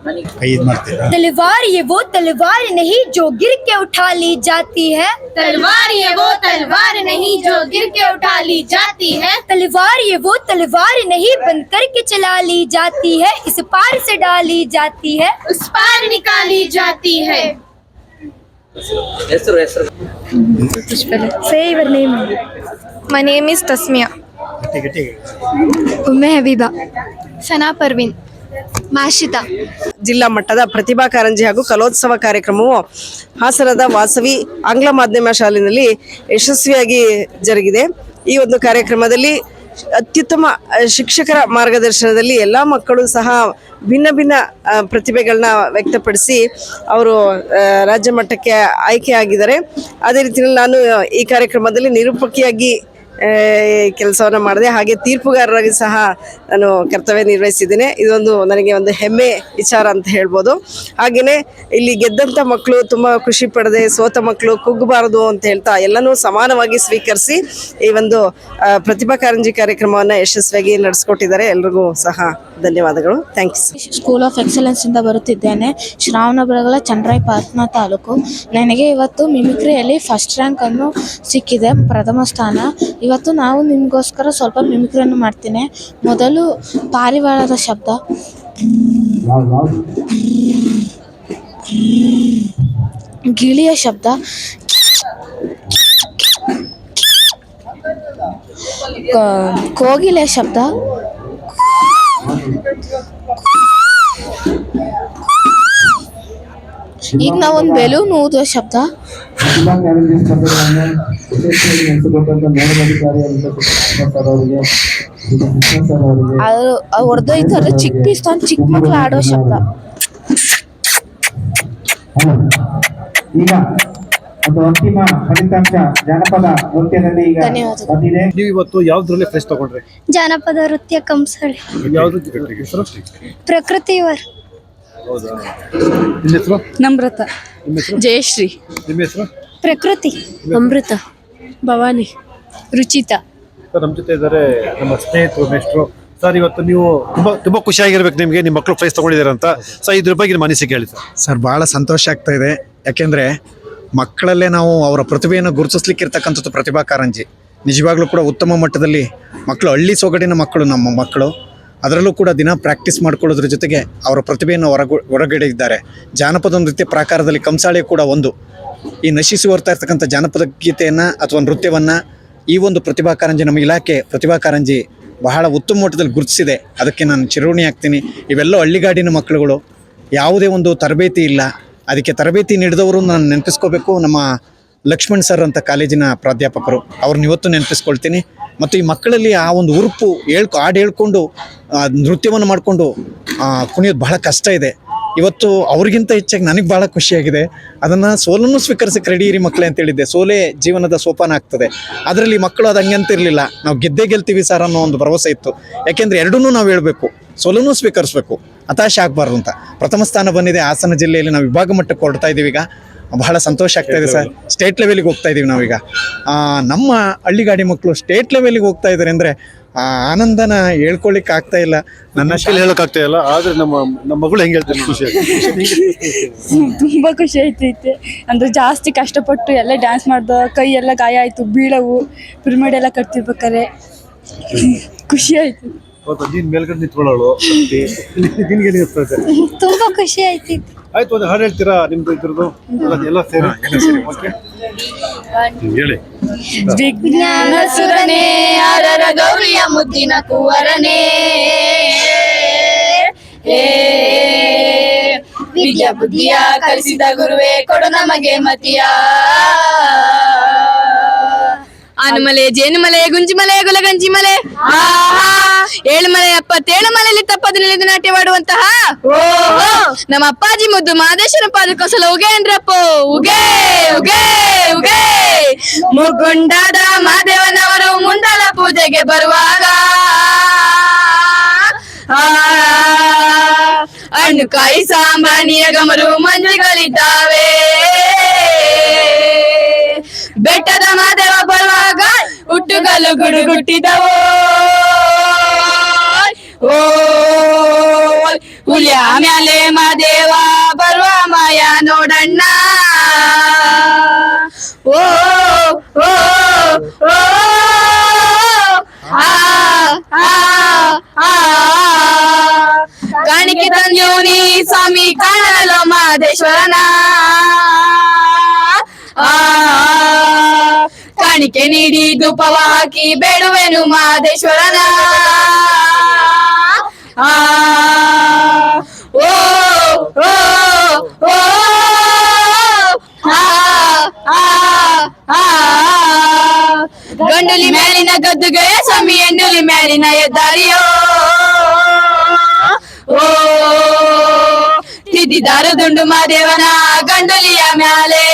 खरीद मरते तलवार ये वो तलवार नहीं जो गिर के उठा ली जाती है। तलवार ये वो तलवार नहीं जो गिर के उठा ली जाती है। तलवार ये वो तलवार नहीं बंद करके चला ली जाती है इस पार से डाली जाती है। उस पार निकाली जाती है। सही your name. My ठीक है ठीक है। हबीबा। सना परवीन। ಮಾಶಿತಾ ಜಿಲ್ಲಾ ಮಟ್ಟದ ಪ್ರತಿಭಾ ಕಾರಂಜಿ ಹಾಗೂ ಕಲೋತ್ಸವ ಕಾರ್ಯಕ್ರಮವು ಹಾಸನದ ವಾಸವಿ ಆಂಗ್ಲ ಮಾಧ್ಯಮ ಶಾಲೆಯಲ್ಲಿ ಯಶಸ್ವಿಯಾಗಿ ಜರುಗಿದೆ. ಈ ಒಂದು ಕಾರ್ಯಕ್ರಮದಲ್ಲಿ ಅತ್ಯುತ್ತಮ ಶಿಕ್ಷಕರ ಮಾರ್ಗದರ್ಶನದಲ್ಲಿ ಎಲ್ಲ ಮಕ್ಕಳು ಸಹ ಭಿನ್ನ ಭಿನ್ನ ಪ್ರತಿಭೆಗಳನ್ನ ವ್ಯಕ್ತಪಡಿಸಿ ಅವರು ರಾಜ್ಯ ಮಟ್ಟಕ್ಕೆ ಆಯ್ಕೆಯಾಗಿದ್ದಾರೆ ಅದೇ ರೀತಿಯಲ್ಲಿ ನಾನು ಈ ಕಾರ್ಯಕ್ರಮದಲ್ಲಿ ನಿರೂಪಕಿಯಾಗಿ ಕೆಲಸವನ್ನು ಮಾಡಿದೆ. ಹಾಗೆ ತೀರ್ಪುಗಾರರಾಗಿ ಸಹ ನಾನು ಕರ್ತವ್ಯ ನಿರ್ವಹಿಸಿದ್ದೇನೆ. ಇದೊಂದು ನನಗೆ ಒಂದು ಹೆಮ್ಮೆ ವಿಚಾರ ಅಂತ ಹೇಳ್ಬೋದು. ಹಾಗೆಯೇ ಇಲ್ಲಿ ಗೆದ್ದಂಥ ಮಕ್ಕಳು ತುಂಬ ಖುಷಿ ಪಡದೆ ಸೋತ ಮಕ್ಕಳು ಕುಗ್ಗಬಾರದು ಅಂತ ಹೇಳ್ತಾ ಎಲ್ಲನೂ ಸಮಾನವಾಗಿ ಸ್ವೀಕರಿಸಿ ಈ ಒಂದು ಪ್ರತಿಭಾ ಕಾರಂಜಿ ಕಾರ್ಯಕ್ರಮವನ್ನು ಯಶಸ್ವಿಯಾಗಿ ನಡೆಸ್ಕೊಟ್ಟಿದ್ದಾರೆ. ಎಲ್ರಿಗೂ ಸಹ ಧನ್ಯವಾದಗಳು. ಥ್ಯಾಂಕ್ಸ್ ಸ್ಕೂಲ್ ಆಫ್ ಎಕ್ಸಲೆನ್ಸ್ ಇಂದ ಬರುತ್ತಿದ್ದೇನೆ. ಶ್ರಾವಣಬೆಳಗೊಳ ಚಂದ್ರಾಯಪಟ್ಟಣ ತಾಲೂಕು. ನನಗೆ ಇವತ್ತು ಮಿಮಿಕ್ರಿಯಲ್ಲಿ ಫಸ್ಟ್ ರ್ಯಾಂಕ್ ಅನ್ನು ಸಿಕ್ಕಿದೆ. ಪ್ರಥಮ ಸ್ಥಾನ. ಇವತ್ತು ನಾವು ನಿಮಗೋಸ್ಕರ ಸ್ವಲ್ಪ ಮಿಮಿಕ್ರಿಯನ್ನು ಮಾಡ್ತೀನಿ. ಮೊದಲು ಪಾರಿವಾಳದ ಶಬ್ದ. ಗಿಳಿಯ ಶಬ್ದ. ಕೋಗಿಲೆಯ ಶಬ್ದ. ಈಗ ನಾವೊಂದು ಬೆಲೂನ್ ಊದುವ ಶಬ್ದ. ಅವರಿಗೆ ಅದು ಹೊಡೆದೊಯ್ತಾರೆ ಚಿಕ್ಕ ಚಿಕ್ಕ ಮಕ್ಳು ಆಡೋ ಶಬ್ದ. ಈಗ ಮತ್ತು ಅಂತಿಮ ಫಲಿತಾಂಶ ಜಾನಪದ ನೃತ್ಯದಲ್ಲಿ ಈಗ ಧನ್ಯವಾದಗಳು. ಬಂದಿದೆ ನೀವು ಇವತ್ತು ಯಾವ್ದ್ರಲ್ಲಿ ಪ್ರೈಸ್ ತಗೊಂಡ್ರಿ? ಜಾನಪದ ನೃತ್ಯ ಕಂಸಳೆ. ಯಾವ್ದು ಹೆಸರು? ಪ್ರಕೃತಿವರ್ ಹೌದಾ? ನಿಮ್ಮ ಹೆಸರು? ನಮ್ರತ. ನಿಮ್ಮ ಹೆಸರು? ಜಯಶ್ರೀ. ನಿಮ್ಮ ಹೆಸರು? ಪ್ರಕೃತಿ. ಅಮೃತ. ಭವಾನಿ ರುಚಿತಾ. ಸರ್ ನಮ್ಮ ಜೊತೆ ಇದ್ದಾರೆ ನಮ್ಮ ಸ್ನೇಹಿತರು ಮೇಷ್ಟ್ರು. ಸರ್ ಇವತ್ತು ನೀವು ತುಂಬಾ ತುಂಬಾ ಖುಷಿಯಾಗಿರ್ಬೇಕು ನಿಮಗೆ. ನಿಮ್ಮ ಮಕ್ಕಳು ಪ್ರೈಸ್ ತಗೊಂಡಿದ್ದಾರೆ ಅಂತ ಸರ್ ಇದ್ರ ಬಗ್ಗೆ ನಿಮ್ಮ ಅನಿಸಿಕೆ ಹೇಳಿ ಸರ್. ಬಹಳ ಭಾಳ ಸಂತೋಷ ಆಗ್ತಾ ಇದೆ. ಯಾಕೆಂದರೆ ಮಕ್ಕಳಲ್ಲೇ ನಾವು ಅವರ ಪ್ರತಿಭೆಯನ್ನು ಗುರುತಿಸ್ಲಿಕ್ಕಿರ್ತಕ್ಕಂಥದ್ದು ಪ್ರತಿಭಾ ಕಾರಂಜಿ. ನಿಜವಾಗ್ಲೂ ಕೂಡ ಉತ್ತಮ ಮಟ್ಟದಲ್ಲಿ ಮಕ್ಕಳು ಹಳ್ಳಿ ಸೊಗಡಿನ ಮಕ್ಕಳು ನಮ್ಮ ಮಕ್ಕಳು. ಅದರಲ್ಲೂ ಕೂಡ ದಿನ ಪ್ರಾಕ್ಟೀಸ್ ಮಾಡ್ಕೊಳ್ಳೋದ್ರ ಜೊತೆಗೆ ಅವರ ಪ್ರತಿಭೆಯನ್ನು ಹೊರಗು ಹೊರಗಡೆ ಇದ್ದಾರೆ ಜಾನಪದ ನೃತ್ಯ ಪ್ರಾಕಾರದಲ್ಲಿ ಕಂಸಾಳೆ ಕೂಡ ಒಂದು. ಈ ನಶಿಸಿ ಬರ್ತಾ ಇರ್ತಕ್ಕಂಥ ಜಾನಪದ ಗೀತೆಯನ್ನು ಅಥವಾ ನೃತ್ಯವನ್ನು ಈ ಒಂದು ಪ್ರತಿಭಾ ಕಾರಂಜಿ ನಮ್ಮ ಇಲಾಖೆ ಪ್ರತಿಭಾ ಕಾರಂಜಿ ಬಹಳ ಉತ್ತಮ ಮಟ್ಟದಲ್ಲಿ ಗುರುತಿಸಿದೆ. ಅದಕ್ಕೆ ನಾನು ಚಿರೋಣಿ ಆಗ್ತೀನಿ. ಇವೆಲ್ಲ ಹಳ್ಳಿಗಾಡಿನ ಮಕ್ಕಳುಗಳು. ಯಾವುದೇ ಒಂದು ತರಬೇತಿ ಇಲ್ಲ. ಅದಕ್ಕೆ ತರಬೇತಿ ನೀಡಿದವರು ನಾನು ನೆನಪಿಸ್ಕೋಬೇಕು. ನಮ್ಮ ಲಕ್ಷ್ಮಣ್ ಸರ್ ಅಂತ ಕಾಲೇಜಿನ ಪ್ರಾಧ್ಯಾಪಕರು. ಅವ್ರನ್ನ ಇವತ್ತು ನೆನಪಿಸ್ಕೊಳ್ತೀನಿ. ಮತ್ತು ಈ ಮಕ್ಕಳಲ್ಲಿ ಆ ಒಂದು ಉರುಪು ಹೇಳ್ಕೊ, ಹಾಡು ಹೇಳ್ಕೊಂಡು ನೃತ್ಯವನ್ನು ಮಾಡಿಕೊಂಡು ಕುಣಿಯೋದು ಬಹಳ ಕಷ್ಟ ಇದೆ. ಇವತ್ತು ಅವ್ರಿಗಿಂತ ಹೆಚ್ಚಾಗಿ ನನಗೆ ಭಾಳ ಖುಷಿಯಾಗಿದೆ. ಅದನ್ನು ಸೋಲನ್ನು ಸ್ವೀಕರಿಸಿ ರೆಡಿ ಇರಿ ಮಕ್ಕಳೇ ಅಂತ ಹೇಳಿದ್ದೆ. ಸೋಲೆ ಜೀವನದ ಸೋಪಾನ ಆಗ್ತದೆ. ಅದರಲ್ಲಿ ಮಕ್ಕಳು ಅದು ಹಂಗೆ ಅಂತಿರಲಿಲ್ಲ ನಾವು ಗೆದ್ದೇ ಗೆಲ್ತೀವಿ ಸರ್ ಅನ್ನೋ ಒಂದು ಭರವಸೆ ಇತ್ತು. ಯಾಕೆಂದರೆ ಎರಡನ್ನೂ ನಾವು ಹೇಳಬೇಕು. ಸೋಲನ್ನು ಸ್ವೀಕರಿಸಬೇಕು. ಹತಾಶೆ ಆಗಬಾರ್ದು ಅಂತ. ಪ್ರಥಮ ಸ್ಥಾನ ಬಂದಿದೆ. ಹಾಸನ ಜಿಲ್ಲೆಯಲ್ಲಿ ನಾವು ವಿಭಾಗ ಮಟ್ಟಕ್ಕೆ ಹೊರಡ್ತಾ ಇದ್ದೀವಿ ಈಗ. ಬಹಳ ಸಂತೋಷ ಆಗ್ತಾ ಇದೆ ಸರ್. ಸ್ಟೇಟ್ ಲೆವೆಲಿಗೆ ಹೋಗ್ತಾ ಇದ್ದೀವಿ ನಾವೀಗ. ನಮ್ಮ ಹಳ್ಳಿಗಾಡಿ ಮಕ್ಕಳು ಸ್ಟೇಟ್ ಲೆವೆಲಿಗೆ ಹೋಗ್ತಾ ಇದ್ದಾರೆ ಅಂದರೆ ಆ ಆನಂದನ ಹೇಳ್ಕೊಳ್ಳಿಕ್ಕೆ ಆಗ್ತಾ ಇಲ್ಲ. ನನ್ನ ಹೇಳಕ್ ಹೇಳೋಕ್ಕಾಗ್ತಾ ಇಲ್ಲ ಆದ್ರೆ ನಮ್ಮ ನಮ್ಮ ಮಗಳು ಹೆಂಗೆ ಹೇಳ್ತಾರೆ ಖುಷಿ ತುಂಬಾ ಖುಷಿ ಆಯ್ತೈತೆ. ಅಂದ್ರೆ ಜಾಸ್ತಿ ಕಷ್ಟಪಟ್ಟು ಎಲ್ಲ ಡ್ಯಾನ್ಸ್ ಮಾಡ್ದ ಕೈ ಎಲ್ಲ ಗಾಯ ಆಯ್ತು ಬೀಳವು ಪಿರಮಿಡ್ ಎಲ್ಲ ಕಟ್ತಿರ್ಬೇಕಾರೆ. ಖುಷಿ ಆಯ್ತು. ಹೌದಾ ನೀನ್ ಮೇಲ್ಗಡೆ ನಿಂತ್ಕೊಳ್ಳೋಳು. ನಿನ್ಗೆ ಏನು ಇರ್ತದೆ. ತುಂಬಾ ಖುಷಿ ಆಯ್ತು. ಆಯ್ತು ಒಂದು ಹಾಡು ಹೇಳ್ತೀರಾ ನಿಮ್ದು ಇದ್ರದ್ದು? ಎಲ್ಲ- ಸೇರಿ? ಹೇಳಿ. ವಿಜ್ಞಾನ ಸುರನೇ ಅರರ ಗೌರಿಯ ಮುದ್ದಿನ ಕುವರನೇ. ಏ ವಿದ್ಯಾ ಬುದ್ಧಿಯ ಕಲಿಸಿದ ಗುರುವೇ ಕೊಡು ನಮಗೆ ಮತಿಯ. ಆನುಮಲೆ ಜೇನುಮಲೆ ಗುಂಜಿಮಲೆ ಗುಲಗಂಜಿ ಮಲೆ. ಆಹಾ. ಏಳು ಮಲೆ ಎಪ್ಪತ್ತೇಳು ಮಲೆಯಲ್ಲಿ ತಪ್ಪದು ನಿಲಿದು ನಾಟ್ಯವಾಡುವಂತಹ ನಮ್ಮ ಅಪ್ಪಾಜಿ ಮುದ್ದು ಮಾದೇಶ್ವರ ಪಾದಕ್ಕೋಸಲ ಉಗೆ ಅಂದ್ರಪ್ಪ. ಉಗೆ ಉಗೆ ಉಗೆ. ಮುಗುಂಡಾದ ಮಾದೇವನವರು ಮುಂದಲ ಪೂಜೆಗೆ ಬರುವಾಗ ಆ, ಹಣ್ಣು ಕಾಯಿ ಸಾಂಬಾಣಿಯ ಗಮರು ಮಂಜುಗಳಿದ್ದಾವೆ. ಬೆಟ್ಟದ ಮಾದೇವ ಬರುವಾಗ ಹುಟ್ಟುಗಲ್ಲು ಗುಡುಗುಟ್ಟಿದವು ಓ, ಹುಲಿಯ ಮ್ಯಾಲೆ ಮಾದೇವ ಬರುವ ಮಾಯ ನೋಡಣ್ಣ. ಓ ಓ ಓ, ಆ ಆ ಆ ಕಾಣಿಕೆ ತಂಜೂರಿ ಸ್ವಾಮಿ, ಕಾಣಲು ಮಾದೇಶ್ವರನ. ಆ ಕಾಣಿಕೆ ನೀಡಿ ಧೂಪವ ಹಾಕಿ ಬೇಡುವೆನು ಮಾದೇಶ್ವರನ. ಆ, ಓ ಓ ಓ ಗಂಡುಲಿ ಮೇಲಿನ ಗದ್ದುಗೆ ಸ್ವಾಮಿ, ಹೆಣ್ಣುಲಿ ಮೇಲಿನ ಎದ್ದಾರಿಯೋ ಓ, ತಿದ್ದಿದಾರು ದುಂಡು ಮಾದೇವನ ಗಂಡುಲಿಯ ಮ್ಯಾಲೆ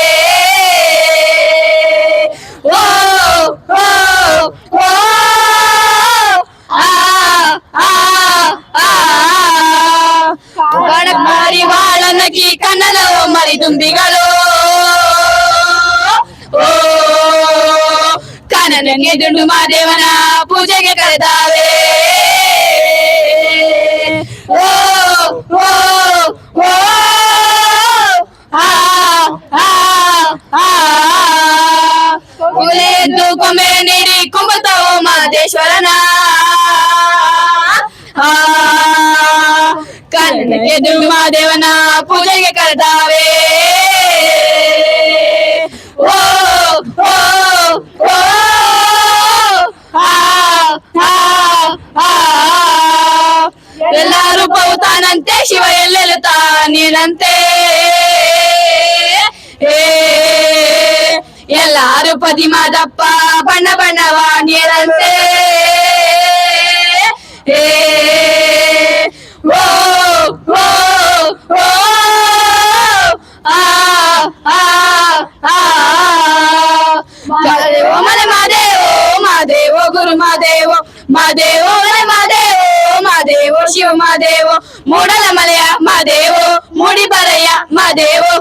ಓ ಓ ಓ ಆ ಆ ಆ ಗಣಮಾರಿ ವಾಳನಕಿ ಕನ್ನಡವು ಮರಿ ದುಂಬಿಗಳು ಓ ಕನನಿಗೆ ದುಂಡು ಮಾದೇವನ ಪೂಜೆಗೆ ಕರೆದಾವೆ ಓ ಓ ಓ ಆ ಆ ಆ ಕುಲೆದ್ದು ಕೊಮ್ಮೆ ನೀಡಿ ಕುಂಬತವು ಮಾದೇಶ್ವರನ ಆ ಕನ್ನಡಕ್ಕೆ ದುಂಡು ಮಾದೇವನ ಪೂಜೆಗೆ ಕರೆದಾವೆ ಮಾದಪ್ಪ ಬಣ್ಣ ಬಣ್ಣವ ನೀರಂತೆ ಓ ಓ ಓ ಆ ಆ ಆ ಮನೆ ಮಾದೇವೋ ಮಾದೇವೋ ಗುರು ಮಾದೇವೋ ಮಾದೇವೋ ಮನೆ ಮಾದೇವೋ ಮಾದೇವೋ ಶಿವ ಮಾದೇವೋ ಮೂಡಲ ಮಲೆಯ ಮಾದೇವೋ ಮೂಡಿ ಬಲೆಯ ಮಾದೇವೋ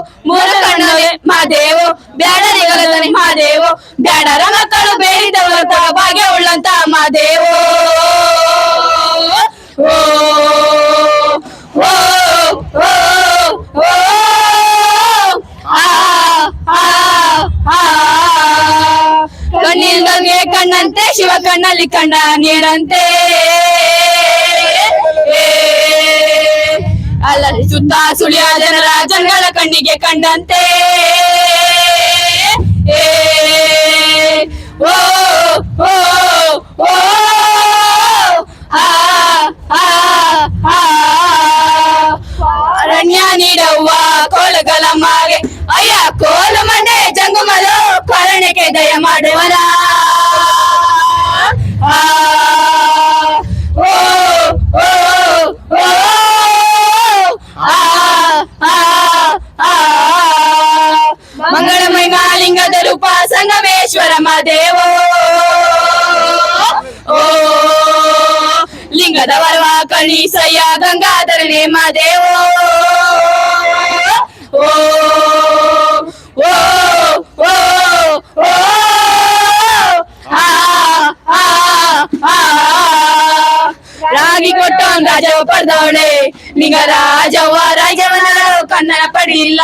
ಮಾದೇವೋ ಬ್ಯಾಡರಿಗಲನೆ ಮಹಾದೇವು ಬ್ಯಾಡರ ಮಕ್ಕಳು ಬೇಡಿದವರ ಭಾಗ್ಯ ಉಳ್ಳಂತ ಮಹದೇವು ಓ ಓ ಕಣ್ಣಿಲ್ದಂಗೆ ಕಣ್ಣಂತೆ ಶಿವ ಕಣ್ಣಲ್ಲಿ ಕಣ್ಣ ನೀರಂತೆ ಅಲ್ಲಲ್ಲಿ ಸುತ್ತ ಸುಳಿಯ ಜನರ ಜನಗಳ ಕಣ್ಣಿಗೆ ಕಂಡಂತೆ. ಓ ಓ ಓ ಮಾದೇವೋ ಓ, ಲಿಂಗದ ವರವ ಕಣಿಸಯ್ಯ ಗಂಗಾಧರನೇ ಮಾದೇವೋ ಓ ಓ ಓ ಓ ರಾಗಿ ಕೊಟ್ಟವನ್ ರಾಜವ ಪಡೆದವಳೆ. ನಿಂಗ ರಾಜವ ರಾಜವನ ಕನ್ನಡ ಪಡಿಲ್ಲ.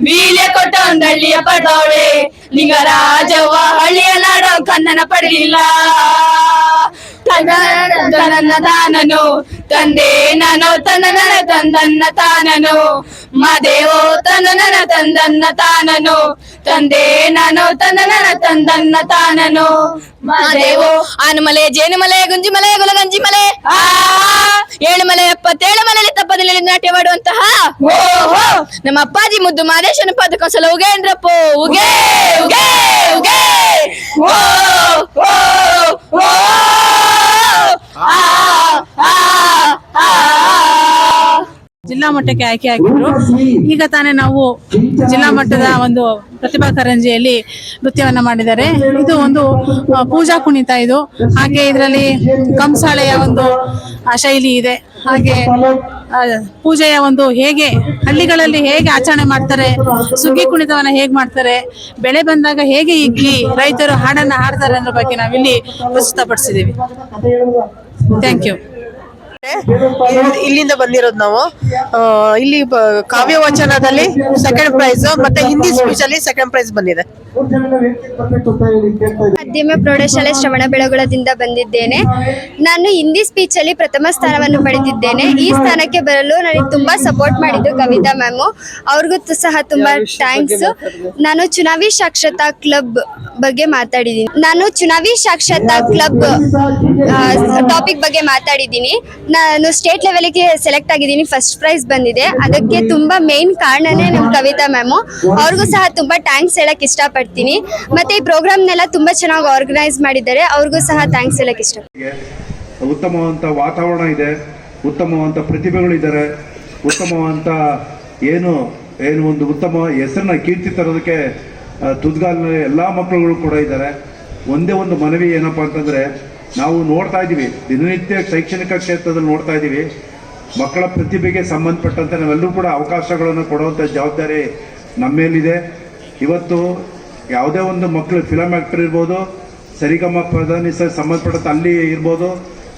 ವೀಳ್ಯ ಕೊಟ್ಟವನ್ ದಳ್ಳಿಯ ಪಡೆದವಳೆ. ನಿಂಗ ರಾಜವ ಹಳ್ಳಿಯ ನಾಡೋ ಕನ್ನಡ ಪಡಲಿಲ್ಲ ತನ್ನ ತಾನನು ತಂದೆ ನಾನು ತನ್ನ ನನ ತಂದನ್ನ ತಾನನು. ಮದೇವೋ ತನ್ನ ನನ ತಂದನ್ನ ತಾನನು. ತಂದೆ ನಾನು ತನ್ನ ನನ ತಂದನ್ನ ತಾನನು. ಮದೇವೋ ಆನಮಲೆ ಜೇನುಮಲೆ ಗುಂಜಿಮಲೆ ಗುಲಗಂಜಿಮಲೆ. ಏಳುಮಲೆ ಎಪ್ಪತ್ತೇಳು ಮಲೆಯಲ್ಲಿ ತಪ್ಪದಲ್ಲಿ ನಾಟ್ಯ ಮಾಡುವಂತಹ ಓಹೋ. ನಮ್ಮ ಅಪ್ಪಾಜಿ ಮುದ್ದು ಮಾದೇಶನ ಪದಕ ಸಲ ಉಗೇಂದ್ರಪ್ಪೋ. ಉಗೇ ಉಗೇ ಉಗೇ. ಓ ಓ ಓ ಜಿಲ್ಲಾ ಮಟ್ಟಕ್ಕೆ ಆಯ್ಕೆ ಆಗಿದ್ರು. ಈಗ ತಾನೇ ನಾವು ಜಿಲ್ಲಾ ಮಟ್ಟದ ಒಂದು ಪ್ರತಿಭಾ ಕಾರಂಜಿಯಲ್ಲಿ ನೃತ್ಯವನ್ನ ಮಾಡಿದ್ದಾರೆ. ಇದು ಒಂದು ಪೂಜಾ ಕುಣಿತ ಇದು. ಹಾಗೆ ಇದರಲ್ಲಿ ಕಂಸಾಳೆಯ ಒಂದು ಶೈಲಿ ಇದೆ. ಹಾಗೆ ಪೂಜೆಯ ಒಂದು ಹೇಗೆ, ಹಳ್ಳಿಗಳಲ್ಲಿ ಹೇಗೆ ಆಚರಣೆ ಮಾಡ್ತಾರೆ, ಸುಗ್ಗಿ ಕುಣಿತವನ್ನ ಹೇಗೆ ಮಾಡ್ತಾರೆ, ಬೆಳೆ ಬಂದಾಗ ಹೇಗೆ ಇಕ್ಕಿ ರೈತರು ಹಾಡನ್ನ ಹಾಡ್ತಾರೆ ಅನ್ನೋ ಬಗ್ಗೆ ನಾವಿಲ್ಲಿ ಪ್ರಸ್ತುತಪಡಿಸಿದ್ದೀವಿ. ಥ್ಯಾಂಕ್ ಯು ಇಲ್ಲಿಂದ ಬಂದಿರೋದು ನಾವು. ಇಲ್ಲಿ ಕಾವ್ಯ ವಚನದಲ್ಲಿ ಸೆಕೆಂಡ್ ಪ್ರೈಸ್ ಮತ್ತೆ ಹಿಂದಿ ಸ್ಪೀಚ್ ಅಲ್ಲಿ ಸೆಕೆಂಡ್ ಪ್ರೈಸ್ ಬಂದಿದೆ. ಮಾಧ್ಯಮ ಪ್ರೌಢಶಾಲೆ ಶ್ರವಣ ಬೆಳಗುಳದಿಂದ ಬಂದಿದ್ದೇನೆ. ನಾನು ಹಿಂದಿ ಸ್ಪೀಚ್ ಅಲ್ಲಿ ಪ್ರಥಮ ಸ್ಥಾನವನ್ನು ಪಡೆದಿದ್ದೇನೆ. ಈ ಸ್ಥಾನಕ್ಕೆ ಬರಲು ನನಗೆ ತುಂಬಾ ಸಪೋರ್ಟ್ ಮಾಡಿದ್ದು ಕವಿತಾ ಮ್ಯಾಮು ಅವ್ರಿಗೂ ಸಹ ತುಂಬಾ ಥ್ಯಾಂಕ್ಸ್ ನಾನು ಚುನಾವಿ ಸಾಕ್ಷರತಾ ಕ್ಲಬ್ ಬಗ್ಗೆ ಮಾತಾಡಿದ್ದೀನಿ. ನಾನು ಚುನಾವಿ ಸಾಕ್ಷರತಾ ಕ್ಲಬ್ ಟಾಪಿಕ್ ಬಗ್ಗೆ ಮಾತಾಡಿದ್ದೀನಿ. ನಾನು ಸ್ಟೇಟ್ ಲೆವೆಲ್ಗೆ ಸೆಲೆಕ್ಟ್ ಆಗಿದ್ದೀನಿ. ಫಸ್ಟ್ ಪ್ರೈಸ್ ಬಂದಿದೆ. ಅದಕ್ಕೆ ತುಂಬಾ ಮೇನ್ ಕಾರಣನೇ ನಮ್ಮ ಕವಿತಾ ಮ್ಯಾಮು ಅವ್ರಿಗೂ ಸಹ ತುಂಬಾ ಥ್ಯಾಂಕ್ಸ್ ಹೇಳಕ್ ಇಷ್ಟಪಡ್ತೀನಿ. ಮತ್ತೆ ಈ ಪ್ರೋಗ್ರಾಮ್ನೆಲ್ಲ ತುಂಬಾ ಚೆನ್ನಾಗಿ ಆರ್ಗನೈಸ್ ಮಾಡಿದ್ದಾರೆ. ಅವ್ರಿಗೂ ಸಹ ಥ್ಯಾಂಕ್ಸ್ ಹೇಳಕ್ ಇಷ್ಟ. ಉತ್ತಮವಂತ ವಾತಾವರಣ ಇದೆ ಉತ್ತಮವಂತ ಪ್ರತಿಭೆಗಳಿದ್ದಾರೆ ಉತ್ತಮವಂತ ಏನು ಏನು ಒಂದು ಉತ್ತಮ ಹೆಸರನ್ನ ಕೀರ್ತಿ ತರೋದಕ್ಕೆ ತುದ್ಗಾಲ್ನಲ್ಲಿ ಎಲ್ಲ ಮಕ್ಕಳುಗಳು ಕೂಡ ಇದ್ದಾರೆ. ಒಂದೇ ಒಂದು ಮನವಿ ಏನಪ್ಪ ಅಂತಂದರೆ, ನಾವು ನೋಡ್ತಾ ಇದ್ದೀವಿ, ದಿನನಿತ್ಯ ಶೈಕ್ಷಣಿಕ ಕ್ಷೇತ್ರದಲ್ಲಿ ನೋಡ್ತಾ ಇದ್ದೀವಿ. ಮಕ್ಕಳ ಪ್ರತಿಭೆಗೆ ಸಂಬಂಧಪಟ್ಟಂತೆ ನಾವೆಲ್ಲರೂ ಕೂಡ ಅವಕಾಶಗಳನ್ನು ಕೊಡುವಂಥ ಜವಾಬ್ದಾರಿ ನಮ್ಮ ಮೇಲಿದೆ ಇವತ್ತು ಯಾವುದೇ ಒಂದು ಮಕ್ಕಳು ಫಿಲಮ್ ಆ್ಯಕ್ಟರ್ ಇರ್ಬೋದು, ಸರಿಗಮ ಪ್ರಧಾನಿ ಸರ್ ಸಂಬಂಧಪಟ್ಟಂತೆ ಅಲ್ಲಿ ಇರ್ಬೋದು,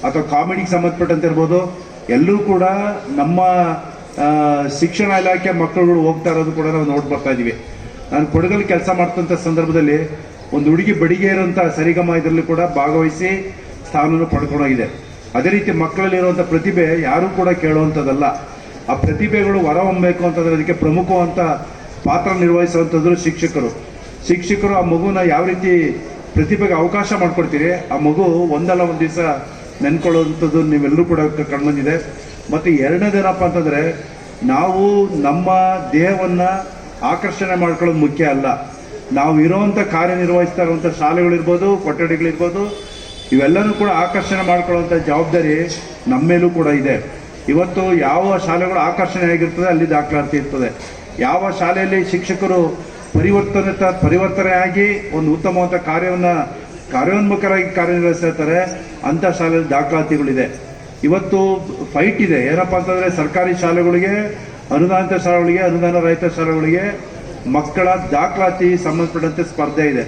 ಅಥವಾ ಕಾಮಿಡಿಗೆ ಸಂಬಂಧಪಟ್ಟಂತೆ ಇರ್ಬೋದು ಎಲ್ಲರೂ ಕೂಡ ನಮ್ಮ ಶಿಕ್ಷಣ ಇಲಾಖೆ ಮಕ್ಕಳುಗಳು ಹೋಗ್ತಾ ಇರೋದು ಕೂಡ ನಾವು ನೋಡಿ ಬರ್ತಾ ಇದ್ದೀವಿ. ನಾನು ಕೊಡಗಲ್ಲಿ ಕೆಲಸ ಮಾಡ್ತಂಥ ಸಂದರ್ಭದಲ್ಲಿ ಒಂದು ಹುಡುಗಿ ಬಡಿಗೆ ಇರುವಂಥ ಸರಿಗಮ ಇದರಲ್ಲಿ ಕೂಡ ಭಾಗವಹಿಸಿ ಸ್ಥಾನವನ್ನು ಪಡ್ಕೊಂಡೋಗಿದೆ ಅದೇ ರೀತಿ ಮಕ್ಕಳಲ್ಲಿರುವಂಥ ಪ್ರತಿಭೆ ಯಾರೂ ಕೂಡ ಕೇಳುವಂಥದ್ದಲ್ಲ ಆ ಪ್ರತಿಭೆಗಳು ಹೊರಹೊಮ್ಮಬೇಕು ಅಂತಂದರೆ ಅದಕ್ಕೆ ಪ್ರಮುಖವಂಥ ಪಾತ್ರ ನಿರ್ವಹಿಸುವಂಥದ್ದು ಶಿಕ್ಷಕರು. ಶಿಕ್ಷಕರು ಆ ಮಗುನ ಯಾವ ರೀತಿ ಪ್ರತಿಭೆಗೆ ಅವಕಾಶ ಮಾಡಿಕೊಡ್ತೀರಿ, ಆ ಮಗು ಒಂದಲ್ಲ ಒಂದು ದಿವಸ ನೆನ್ಕೊಳ್ಳುವಂಥದ್ದು ನೀವೆಲ್ಲರೂ ಕೂಡ ಕಂಡುಬಂದಿದೆ. ಮತ್ತು ಎರಡನೇದೇನಪ್ಪ ಅಂತಂದರೆ, ನಾವು ನಮ್ಮ ದೇಹವನ್ನು ಆಕರ್ಷಣೆ ಮಾಡ್ಕೊಳ್ಳೋದು ಮುಖ್ಯ ಅಲ್ಲ. ನಾವು ಇರೋವಂಥ ಕಾರ್ಯನಿರ್ವಹಿಸ್ತಾ ಇರುವಂಥ ಶಾಲೆಗಳಿರ್ಬೋದು, ಕೊಠಡಿಗಳಿರ್ಬೋದು, ಇವೆಲ್ಲನೂ ಕೂಡ ಆಕರ್ಷಣೆ ಮಾಡ್ಕೊಳ್ಳುವಂಥ ಜವಾಬ್ದಾರಿ ನಮ್ಮ ಮೇಲೂ ಕೂಡ ಇದೆ. ಇವತ್ತು ಯಾವ ಶಾಲೆಗಳು ಆಕರ್ಷಣೆ ಆಗಿರ್ತದೆ ಅಲ್ಲಿ ದಾಖಲಾತಿ ಇರ್ತದೆ. ಯಾವ ಶಾಲೆಯಲ್ಲಿ ಶಿಕ್ಷಕರು ಪರಿವರ್ತನೆ ಪರಿವರ್ತನೆ ಆಗಿ ಒಂದು ಉತ್ತಮವಾದ ಕಾರ್ಯವನ್ನು ಕಾರ್ಯೋನ್ಮುಖರಾಗಿ ಕಾರ್ಯನಿರ್ವಹಿಸ್ತಾ ಇರ್ತಾರೆ ಅಂಥ ಶಾಲೆಯಲ್ಲಿ ದಾಖಲಾತಿಗಳಿದೆ. ಇವತ್ತು ಫೈಟ್ ಇದೆ. ಏನಪ್ಪ ಅಂತಂದರೆ ಸರ್ಕಾರಿ ಶಾಲೆಗಳಿಗೆ, ಅನುದಾನಿತ ಶಾಲೆಗಳಿಗೆ, ಅನುದಾನ ರಹಿತ ಶಾಲೆಗಳಿಗೆ ಮಕ್ಕಳ ದಾಖಲಾತಿ ಸಂಬಂಧಪಟ್ಟಂತೆ ಸ್ಪರ್ಧೆ ಇದೆ.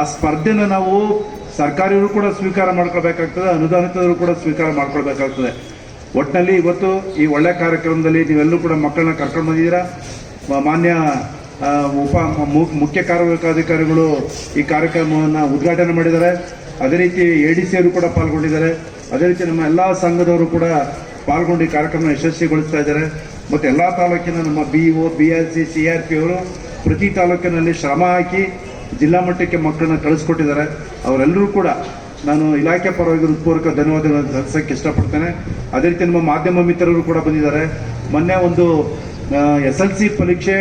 ಆ ಸ್ಪರ್ಧೆನ ನಾವು ಸರ್ಕಾರಿಯವರು ಕೂಡ ಸ್ವೀಕಾರ ಮಾಡ್ಕೊಳ್ಬೇಕಾಗ್ತದೆ, ಅನುದಾನಿತರು ಕೂಡ ಸ್ವೀಕಾರ ಮಾಡ್ಕೊಳ್ಬೇಕಾಗ್ತದೆ. ಒಟ್ಟಿನಲ್ಲಿ ಇವತ್ತು ಈ ಒಳ್ಳೆ ಕಾರ್ಯಕ್ರಮದಲ್ಲಿ ನೀವೆಲ್ಲರೂ ಕೂಡ ಮಕ್ಕಳನ್ನ ಕರ್ಕೊಂಡು ಬಂದಿದ್ದೀರಾ? ಮಾನ್ಯ ಉಪ ಮುಖ್ಯ ಕಾರ್ಯನಿರ್ವಹಣಾಧಿಕಾರಿಗಳು ಈ ಕಾರ್ಯಕ್ರಮವನ್ನು ಉದ್ಘಾಟನೆ ಮಾಡಿದ್ದಾರೆ. ಅದೇ ರೀತಿ ಎ ಡಿ ಸಿ ಅವರು ಕೂಡ ಪಾಲ್ಗೊಂಡಿದ್ದಾರೆ. ಅದೇ ರೀತಿ ನಮ್ಮ ಎಲ್ಲ ಸಂಘದವರು ಕೂಡ ಪಾಲ್ಗೊಂಡು ಈ ಕಾರ್ಯಕ್ರಮ ಯಶಸ್ವಿಗೊಳಿಸ್ತಾ ಇದ್ದಾರೆ. ಮತ್ತು ಎಲ್ಲ ತಾಲೂಕಿನ ನಮ್ಮ B O B R C C R P ಅವರು ಪ್ರತಿ ತಾಲೂಕಿನಲ್ಲಿ ಶ್ರಮ ಹಾಕಿ ಜಿಲ್ಲಾ ಮಟ್ಟಕ್ಕೆ ಮಕ್ಕಳನ್ನ ಕಳಿಸ್ಕೊಟ್ಟಿದ್ದಾರೆ. ಅವರೆಲ್ಲರೂ ಕೂಡ ನಾನು ಇಲಾಖೆ ಪರವಾಗಿ ಹೃತ್ಪೂರ್ವಕ ಧನ್ಯವಾದಗಳನ್ನು ಸಲ್ಲಿಸೋಕ್ಕೆ ಇಷ್ಟಪಡ್ತೇನೆ. ಅದೇ ರೀತಿ ನಮ್ಮ ಮಾಧ್ಯಮ ಮಿತ್ರರು ಕೂಡ ಬಂದಿದ್ದಾರೆ. ಮೊನ್ನೆ ಒಂದು ಎಸ್ ಎಲ್ ಸಿ ಪರೀಕ್ಷೆ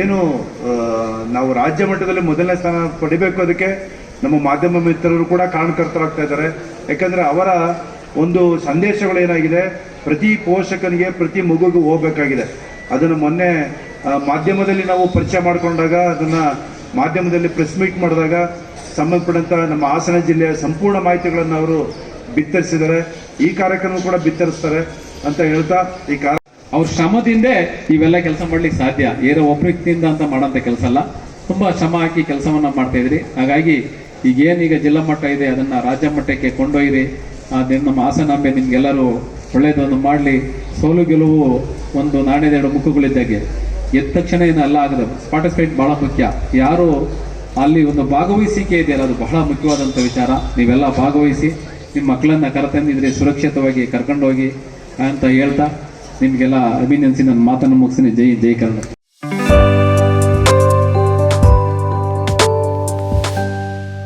ಏನು ನಾವು ರಾಜ್ಯ ಮಟ್ಟದಲ್ಲಿ ಮೊದಲನೇ ಸ್ಥಾನ ಪಡಿಬೇಕು ಅದಕ್ಕೆ ನಮ್ಮ ಮಾಧ್ಯಮ ಮಿತ್ರರು ಕೂಡ ಕಾರಣಕರ್ತರಾಗ್ತಾ ಇದ್ದಾರೆ. ಯಾಕಂದರೆ ಅವರ ಒಂದು ಸಂದೇಶಗಳು ಏನಾಗಿದೆ, ಪ್ರತಿ ಪೋಷಕನಿಗೆ ಪ್ರತಿ ಮಗುಗೂ ಹೋಗಬೇಕಾಗಿದೆ. ಅದನ್ನು ಮೊನ್ನೆ ಮಾಧ್ಯಮದಲ್ಲಿ ನಾವು ಪರಿಚಯ ಮಾಡಿಕೊಂಡಾಗ ಅದನ್ನು ಮಾಧ್ಯಮದಲ್ಲಿ ಪ್ರೆಸ್ ಮೀಟ್ ಮಾಡಿದಾಗ ಸಂಬಂಧಪಟ್ಟಂಥ ನಮ್ಮ ಹಾಸನ ಜಿಲ್ಲೆಯ ಸಂಪೂರ್ಣ ಮಾಹಿತಿಗಳನ್ನು ಅವರು ಬಿತ್ತರಿಸಿದ್ದಾರೆ. ಈ ಕಾರ್ಯಕ್ರಮ ಕೂಡ ಬಿತ್ತರಿಸ್ತಾರೆ ಅಂತ ಹೇಳ್ತಾ ಈ ಕಾರ್ಯ ಅವ್ರ ಶ್ರಮದಿಂದ ಇವೆಲ್ಲ ಕೆಲಸ ಮಾಡ್ಲಿಕ್ಕೆ ಸಾಧ್ಯ. ಏನೋ ವ್ಯಕ್ತಿಯಿಂದ ಅಂತ ಮಾಡೋಂಥ ಕೆಲಸ ಅಲ್ಲ. ತುಂಬಾ ಶ್ರಮ ಹಾಕಿ ಕೆಲಸವನ್ನ ಮಾಡ್ತಾ ಇದ್ರಿ. ಹಾಗಾಗಿ ಈಗ ಏನೀಗ ಜಿಲ್ಲಾ ಮಟ್ಟ ಇದೆ, ಅದನ್ನ ರಾಜ್ಯ ಮಟ್ಟಕ್ಕೆ ಕೊಂಡೊಯ್ಯಿರಿ. ನಮ್ಮ ಹಾಸನಾಂಬೆ ನಿಮ್ಗೆಲ್ಲರೂ ಒಳ್ಳೇದೊಂದು ಮಾಡಲಿ. ಸೋಲು ಗೆಲುವು ಒಂದು ನಾಣ್ಯದ ಎರಡು ಮುಖಗಳಿದ್ದಾಗೆ. ಎದ್ದ ತಕ್ಷಣ ಏನು ಎಲ್ಲ ಆಗದು. ಪಾರ್ಟಿಸಿಪೇಟ್ ಬಹಳ ಮುಖ್ಯ. ಯಾರು ಅಲ್ಲಿ ಒಂದು ಭಾಗವಹಿಸಿಕೆ ಇದೆಯಲ್ಲ ಅದು ಬಹಳ ಮುಖ್ಯವಾದಂಥ ವಿಚಾರ. ನೀವೆಲ್ಲ ಭಾಗವಹಿಸಿ ನಿಮ್ಮ ಮಕ್ಕಳನ್ನ ಕರೆತಂದಿದ್ರೆ ಸುರಕ್ಷಿತವಾಗಿ ಕರ್ಕೊಂಡೋಗಿ ಅಂತ ಹೇಳ್ತಾ ನಿಮಗೆಲ್ಲ ಅಭಿನಂದಿಸಿ ನನ್ನ ಮಾತನ್ನು ಮುಗಿಸ್ತೀನಿ. ಜೈ ಜೈ ಕನ್ನಡ.